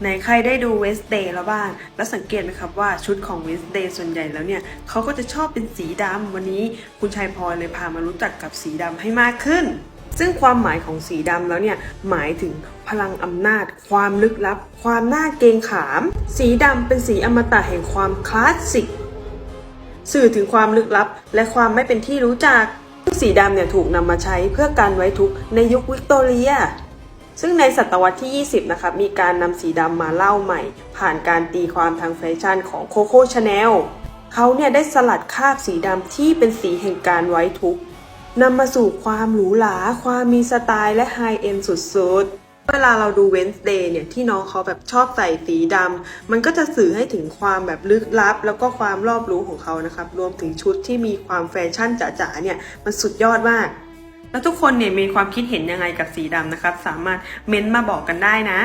ไหนใครได้ดู Wednesday แล้วบ้าง แล้วสังเกตไหมครับว่าชุดของ Wednesday ส่วนใหญ่แล้วเนี่ยเขาก็จะชอบเป็นสีดำวันนี้คุณชายพลเลยพามารู้จักกับสีดำให้มากขึ้น ซึ่งความหมายของสีดำแล้วเนี่ยหมายถึงพลังอำนาจ ความลึกลับ ความน่าเกรงขาม สีดำเป็นสีอมตะแห่งความคลาสสิก สื่อถึงความลึกลับ และความไม่เป็นที่รู้จักสีดำเนี่ยถูกนำมาใช้เพื่อการไว้ทุกข์ในยุควิกตอเรีย ซึ่งในศตวรรษที่ 20 นะครับ มีการนำสีดำมาเล่าใหม่ ผ่านการตีความทางแฟชั่นของโคโค่ชาแนลเขาเนี่ยได้สลัดคราบสีดำที่เป็นสีแห่งการไว้ทุกข์นำมาสู่ความหรูหรา ความมีสไตล์และไฮเอ็นสุดๆ เวลาเราดู Wednesday เนี่ย ที่น้องเขาแบบชอบใส่สีดำ มันก็จะสื่อให้ถึงความแบบลึกลับ แล้วก็ความรอบรู้ของเขานะครับ รวมถึงชุดที่มีความแฟชั่นจ๋าๆเนี่ย มันสุดยอดมาก แล้วทุกคนเนี่ยมีความคิดเห็นยังไงกับสีดำนะครับ สามารถเม้นต์มาบอกกันได้นะ